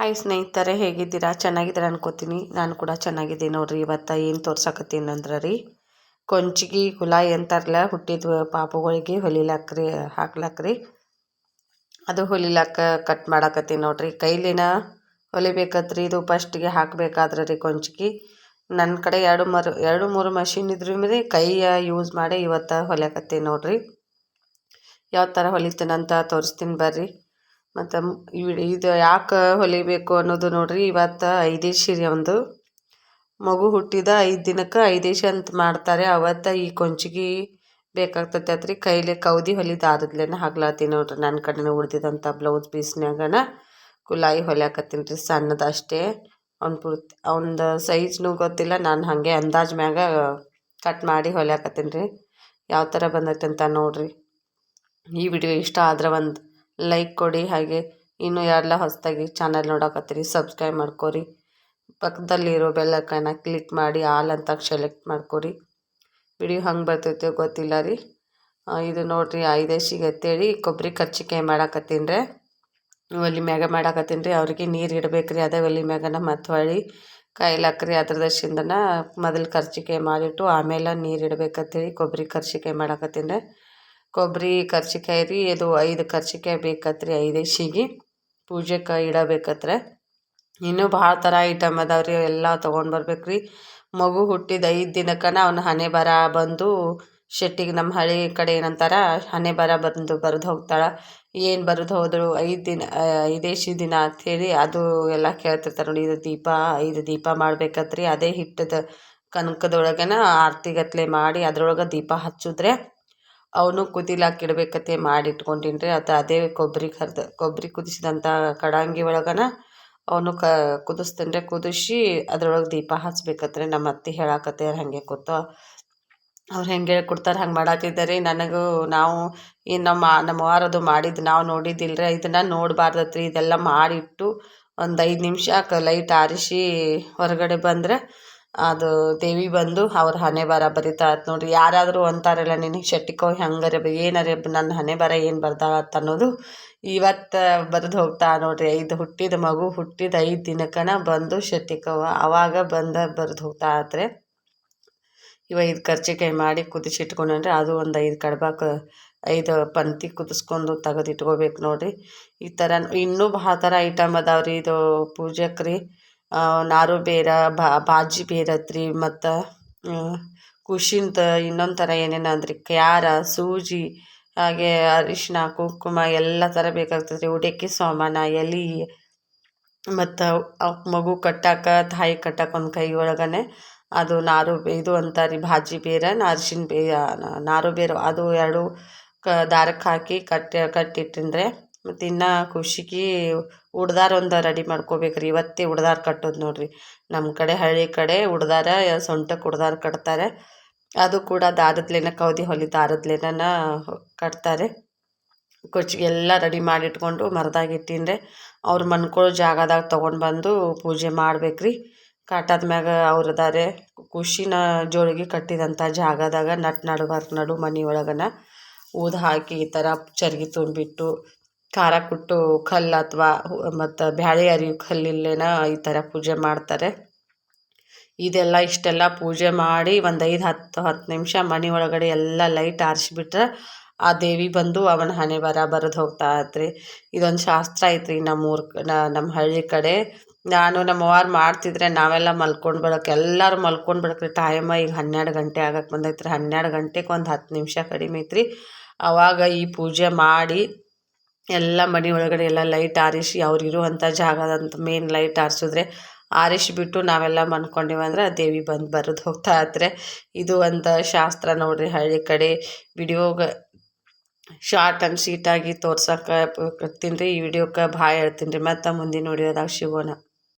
Hi ಸ್ನೇಹಿತರೆ, ಹೇಗಿದ್ದೀರಾ? ಚೆನ್ನಾಗಿದ್ದೀರಾ ಅನ್ಕೋತೀನಿ. ನಾನು ಕೂಡ ಚೆನ್ನಾಗಿದ್ದೀನಿ ನೋಡ್ರಿ. ಇವತ್ತು ಏನು ತೋರ್ಸಕತ್ತೀನಿ ಅಂದ್ರೆ ರೀ ಕೊಂಚಿಗೆ ಹುಲ ಅಂತಾರಲ್ಲ, ಹುಟ್ಟಿದ ಪಾಪುಗಳಿಗೆ ಹೊಲಿಲಾಕ್ರಿ, ಹಾಕ್ಲಾಕ್ರಿ. ಅದು ಹೊಲಿಲಾಕ ಕಟ್ ಮಾಡಾಕತ್ತೀನಿ ನೋಡ್ರಿ. ಕೈಲಿನ ಹೊಲಿಬೇಕತ್ರಿ. ಇದು ಫಸ್ಟಿಗೆ ಹಾಕಬೇಕಾದ್ರೆ ರೀ ಕೊಂಚಿಗೆ. ನನ್ನ ಕಡೆ ಎರಡು ಮರು, ಎರಡು ಮೂರು ಮಷಿನ್ ಇದ್ರೂ ಮೇಲೆ ಕೈಯ ಯೂಸ್ ಮಾಡಿ ಇವತ್ತು ಹೊಲಿಯಾಕತ್ತೀನಿ ನೋಡ್ರಿ. ಯಾವ ಥರ ಹೊಲಿತೀನಂತ ತೋರಿಸ್ತೀನಿ ಬರ್ರಿ. ಮತ್ತು ಇದು ಯಾಕೆ ಹೊಲಿಬೇಕು ಅನ್ನೋದು ನೋಡ್ರಿ. ಇವತ್ತು ಐದೇಶಿ ರೀ ಒಂದು. ಮಗು ಹುಟ್ಟಿದ ಐದು ದಿನಕ್ಕೆ ಐದೇಶಿ ಅಂತ ಮಾಡ್ತಾರೆ. ಅವತ್ತು ಈ ಕೊಂಚಿಗೆ ಬೇಕಾಗ್ತೈತೆ ರೀ ಕೈಲಿ ಕೌದಿ ಹೊಲಿದ ಆದದ್ಲೇನ ಹಾಕ್ಲಾತೀನಿ ನೋಡ್ರಿ. ನನ್ನ ಕಡೆನೇ ಉಳ್ದಿದಂಥ ಬ್ಲೌಸ್ ಪೀಸ್ನಾಗನ ಕುಲಾಯಿ ಹೊಲಿಯಾಕತ್ತೀನಿ ರೀ. ಸಣ್ಣದು ಅಷ್ಟೇ. ಅವ್ನ ಪೂರ್ತಿ, ಅವ್ನದು ಸೈಜ್ನೂ ಗೊತ್ತಿಲ್ಲ. ನಾನು ಹಾಗೆ ಅಂದಾಜ್ ಮ್ಯಾಗ ಕಟ್ ಮಾಡಿ ಹೊಲಿಯಾಕತ್ತೀನಿ ರೀ. ಯಾವ ಥರ ಬಂದೈತೆ ಅಂತ ನೋಡಿರಿ. ಈ ವಿಡಿಯೋ ಇಷ್ಟ ಆದ್ರೆ ಒಂದು ಲೈಕ್ ಕೊಡಿ, ಹಾಗೆ ಇನ್ನೂ ಯಾರೆಲ್ಲ ಹೊಸದಾಗಿ ಚಾನಲ್ ನೋಡಕತ್ತೀರಿ ಸಬ್ಸ್ಕ್ರೈಬ್ ಮಾಡ್ಕೊರಿ. ಪಕ್ಕದಲ್ಲಿರೋ ಬೆಲ್ಲೈಕನ್ನ ಕ್ಲಿಕ್ ಮಾಡಿ ಆಲ್ ಅಂತ ಸೆಲೆಕ್ಟ್ ಮಾಡ್ಕೊರಿ. ವಿಡಿಯೋ ಹಂಗೆ ಬರ್ತೈತೆ ಗೊತ್ತಿಲ್ಲ ರೀ. ಇದು ನೋಡಿರಿ ಐದೇಶಿಗೆ ಸಿಗತ್ತೇಳಿ ಕೊಬ್ಬರಿ ಕರ್ಚಿಕಾಯಿ ಮಾಡಾಕತ್ತೀನಿ ಒಲಿ ಮ್ಯಾಗ ಮಾಡಾಕತ್ತೀನಿ ರೀ, ಅವ್ರಿಗೆ ನೀರು ಇಡಬೇಕ್ರಿ, ಅದೇ ಒಲಿ ಮ್ಯಾಗನ ಮತ್ತು ಹೊಳ್ಳಿ ಕಾಯ್ಲಾಕ್ರಿ ಅದ್ರದಶಿಂದನ ಮೊದಲು ಕರ್ಚಿಕಾಯಿ ಮಾಡಿಟ್ಟು, ಆಮೇಲೆ ನೀರು ಇಡಬೇಕತ್ತೇಳಿ ಕೊಬ್ಬರಿ ಕರ್ಚಿಕಾಯಿ ಮಾಡಾಕತ್ತೀನಿ ರೀ. ಕೊಬ್ಬರಿ ಕರ್ಚಿಕಾಯಿ ರೀ ಇದು ಐದು ಕರ್ಚಿಕಾಯಿ ಬೇಕತ್ರಿ, ಐದು ಶಿಗಿ ಪೂಜೆಗೆ ಇಡಬೇಕತ್ರೆ ಇನ್ನೂ ಭಾಳ ಥರ ಐಟಮ್ ಅದಾವೆ ರೀ ಎಲ್ಲ ತೊಗೊಂಡು ಬರ್ಬೇಕು ರೀ ಮಗು ಹುಟ್ಟಿದ ಐದು ದಿನಕ್ಕನ ಅವನ ಹಣೆ ಬರ ಬಂದು ಶೆಟ್ಟಿಗೆ ನಮ್ಮ ಹಳ್ಳಿ ಕಡೆ ಏನಂತಾರ, ಹಣೆ ಬರ ಬಂದು ಬರೆದು ಹೋಗ್ತಾಳೆ. ಏನು ಬರೆದು ಹೋದ್ರು ಐದು ದಿನ ಐದೇಶಿ ದಿನ ಅಂಥೇಳಿ ಅದು ಎಲ್ಲ ಕೇಳ್ತಿರ್ತಾರೆ ನೋಡಿ, ಇದು ದೀಪ, ಐದು ದೀಪ ಮಾಡ್ಬೇಕತ್ರಿ. ಅದೇ ಹಿಟ್ಟದ ಕನಕದೊಳಗೆನ ಆರತಿಗತ್ಲೆ ಮಾಡಿ ಅದರೊಳಗೆ ದೀಪ ಹಚ್ಚಿದ್ರೆ ಅವನು ಕುದಿಲಾಕ ಇಡ್ಬೇಕತ್ತೆ ಮಾಡಿ ರೀ ಅದು ಅದೇ ಕೊಬ್ಬರಿ ಕರ್ದು, ಕೊಬ್ಬರಿ ಕುದಿಸಿದಂಥ ಕಡಾಂಗಿ ಒಳಗನ ಅವನು ಕ ಕುದಿಸ್ತೀನಿ ರೀ ಕುದಿಸಿ ಅದ್ರೊಳಗೆ ದೀಪ ಹಚ್ಬೇಕತ್ರಿ. ನಮ್ಮ ಅತ್ತೆ ಹೇಳಾಕತ್ತಾರೆ ಹಾಗೆ ಕೂತು. ಅವ್ರು ಹೆಂಗೆ ಹೇಳ್ಕೊಡ್ತಾರೆ ಹಂಗೆ ಮಾಡಾತಿದ್ದಾರೆ ನನಗೂ ನಾವು ಈ ನಮ್ಮ ನಮ್ಮ ವಾರದು ಮಾಡಿದ್ದು ನಾವು ನೋಡಿದ್ದಿಲ್ಲ ರೀ ಇದನ್ನು ನೋಡಬಾರ್ದತ್ರಿ. ಇದೆಲ್ಲ ಮಾಡಿಟ್ಟು ಒಂದು ಐದು ನಿಮಿಷ ಲೈಟ್ ಆರಿಸಿ ಹೊರಗಡೆ ಬಂದರೆ ಅದು ದೇವಿ ಬಂದು ಅವ್ರ ಹಣೆ ಬರ ಬರಿತಾಳತ್ ನೋಡಿರಿ. ಯಾರಾದರೂ ಅಂತಾರಲ್ಲ, ನಿನಗೆ ಶೆಟ್ಟಿಕೋ ಹೆಂಗಾರೆ ಏನಾರೆ ನನ್ನ ಹಣೆ ಬರ ಏನು ಬರ್ದಾಳತ್ತ ಅನ್ನೋದು ಇವತ್ತು ಬರೆದು ಹೋಗ್ತಾ ನೋಡಿರಿ. ಐದು ಹುಟ್ಟಿದ ಮಗು ಹುಟ್ಟಿದ ಐದು ದಿನಕ್ಕನ ಬಂದು ಶೆಟ್ಟಿಕವ್ವ ಆವಾಗ ಬಂದ ಬರೆದು ಹೋಗ್ತಾ ಆತ್ರೆ ಇವ ಐದು ಕರ್ಚಿಕಾಯಿ ಮಾಡಿ ಕುದಿಸಿಟ್ಕೊಂಡ್ರೆ ಅದು ಒಂದು ಐದು ಕಡ್ಬಾಕ, ಐದು ಪಂಕ್ತಿ ಕುದಿಸ್ಕೊಂಡು ತೆಗೆದು ಇಟ್ಕೋಬೇಕು ನೋಡಿರಿ. ಈ ಥರ ಇನ್ನೂ ಭಾಳ ಥರ ಐಟಮ್ ಅದಾವೆ ರೀ ಇದು ಪೂಜಕ್ಕೆ ರೀ ನಾರು ಬೇರ ಬಾಜಿ ಬೇರೆ ಐತ್ರಿ ಮತ್ತು ಕುಶಿಂತ ಇನ್ನೊಂದು ಥರ ಏನೇನು ಅಂದ್ರಿ? ಕ್ಯಾರ, ಸೂಜಿ, ಹಾಗೆ ಅರಿಶಿನ ಕುಂಕುಮ ಎಲ್ಲ ಥರ ಬೇಕಾಗ್ತದೆ ರೀ ಉಡಕ್ಕಿ ಸಾಮಾನು, ಎಲೆ, ಮತ್ತು ಮಗು ಕಟ್ಟಾಕ, ತಾಯಿ ಕಟ್ಟಾಕ ಒಂದು ಕೈ ಒಳಗನೆ ಅದು ನಾರು ಇದು ಅಂತಾರೆ ರೀ ಭಾಜಿ ಬೇರೆ ಅರಿಶಿನ ಬೇ ನಾರು ಬೇರು, ಅದು ಎರಡು ಕ, ದಾರಕ್ಕೆ ಹಾಕಿ ಕಟ್ಟಿ ಕಟ್ಟಿಟ್ಟಿಂದರೆ ಮತ್ತು ಇನ್ನು ಖುಷಿಗೆ ಉಡ್ದಾರ ಒಂದು ರೆಡಿ ಮಾಡ್ಕೋಬೇಕ್ರಿ. ಇವತ್ತೇ ಉಡ್ದಾರ ಕಟ್ಟೋದು ನೋಡಿರಿ. ನಮ್ಮ ಕಡೆ ಹಳ್ಳಿ ಕಡೆ ಉಡ್ದಾರ ಸೊಂಟಕ್ಕೆ ಉಡ್ದಾರ ಕಟ್ತಾರೆ. ಅದು ಕೂಡ ದಾರದ್ಲೇನ ಕೌದಿ ಹೊಲಿ ದಾರದ್ಲೇನ ಕಟ್ತಾರೆ. ಕೊಚ್ಚಿಗೆಲ್ಲ ರೆಡಿ ಮಾಡಿಟ್ಕೊಂಡು ಮರದಾಗ ಇಟ್ಟಿನ್ರೆ ಅವ್ರು ಮನ್ಕೊಳ್ಳೋ ಜಾಗದಾಗ ತೊಗೊಂಡು ಬಂದು ಪೂಜೆ ಮಾಡ್ಬೇಕು ರೀ ಕಟ್ಟಾದ ಮ್ಯಾಗ ಅವ್ರದಾರೆ ಖುಷಿನ ಜೋಳಿಗೆ ಕಟ್ಟಿದಂಥ ಜಾಗದಾಗ ನಟ್ ನಡುಬಾರ್ದು ನಡು ಒಳಗನ ಊದು ಹಾಕಿ ಈ ಥರ ಚರ್ಗಿ ತುಂಬಿಟ್ಟು ಖಾರ ಕೊಟ್ಟು ಕಲ್ಲು ಅಥವಾ ಮತ್ತು ಬ್ಯಾಳೆ ಅರಿವು ಕಲ್ಲಿಲ್ಲೇನ ಈ ಥರ ಪೂಜೆ ಮಾಡ್ತಾರೆ. ಇದೆಲ್ಲ ಇಷ್ಟೆಲ್ಲ ಪೂಜೆ ಮಾಡಿ ಒಂದು ಐದು ಹತ್ತು ಹತ್ತು ನಿಮಿಷ ಮನೆ ಒಳಗಡೆ ಎಲ್ಲ ಲೈಟ್ ಆರಿಸ್ಬಿಟ್ರೆ ಆ ದೇವಿ ಬಂದು ಅವನ ಹಣೆ ಬರ ಬರೆದು ಹೋಗ್ತಾ ಇತ್ರಿ ಇದೊಂದು ಶಾಸ್ತ್ರ ಐತ್ರಿ ನಮ್ಮೂರ ನಮ್ಮ ಹಳ್ಳಿ ಕಡೆ. ನಾನು ನಮ್ಮ ಅವ್ವಾರು ಮಾಡ್ತಿದ್ರೆ ನಾವೆಲ್ಲ ಮಲ್ಕೊಂಡು ಬಿಡೋಕೆ ಎಲ್ಲರೂ ಮಲ್ಕೊಂಡು ಬಿಡಕ್ರಿ ಟೈಮ ಈಗ ಹನ್ನೆರಡು ಗಂಟೆ ಆಗಕ್ಕೆ ಬಂದೈತ್ರಿ. ಹನ್ನೆರಡು ಗಂಟೆಗೆ ಒಂದು ಹತ್ತು ನಿಮಿಷ ಕಡಿಮೆ ಐತ್ರಿ. ಅವಾಗ ಈ ಪೂಜೆ ಮಾಡಿ ಎಲ್ಲ ಮನೆ ಒಳಗಡೆ ಎಲ್ಲ ಲೈಟ್ ಆರಿಸಿ ಅವ್ರು ಇರುವಂಥ ಜಾಗದಂತ ಮೇನ್ ಲೈಟ್ ಆರಿಸಿದ್ರೆ ಆರಿಸಿಬಿಟ್ಟು ನಾವೆಲ್ಲ ಮನ್ಕೊಂಡೀವಂದ್ರೆ ದೇವಿ ಬಂದು ಬರೆದು ಹೋಗ್ತಾ ಇದ್ರೆ. ಇದು ಒಂದು ಶಾಸ್ತ್ರ ನೋಡಿರಿ ಹಳ್ಳಿ ಕಡೆ ವಿಡಿಯೋಗೆ ಶಾರ್ಟ್ ಆ್ಯಂಡ್ ಸ್ವೀಟಾಗಿ ತೋರ್ಸೋಕೆ ರೀ ಈ ವಿಡಿಯೋಕ್ಕೆ ಭಾಳ ಹೇಳ್ತೀನಿ ರೀ ಮತ್ತು ಮುಂದಿನ ವಿಡಿಯೋದಾಗ ಸಿಗೋಣ.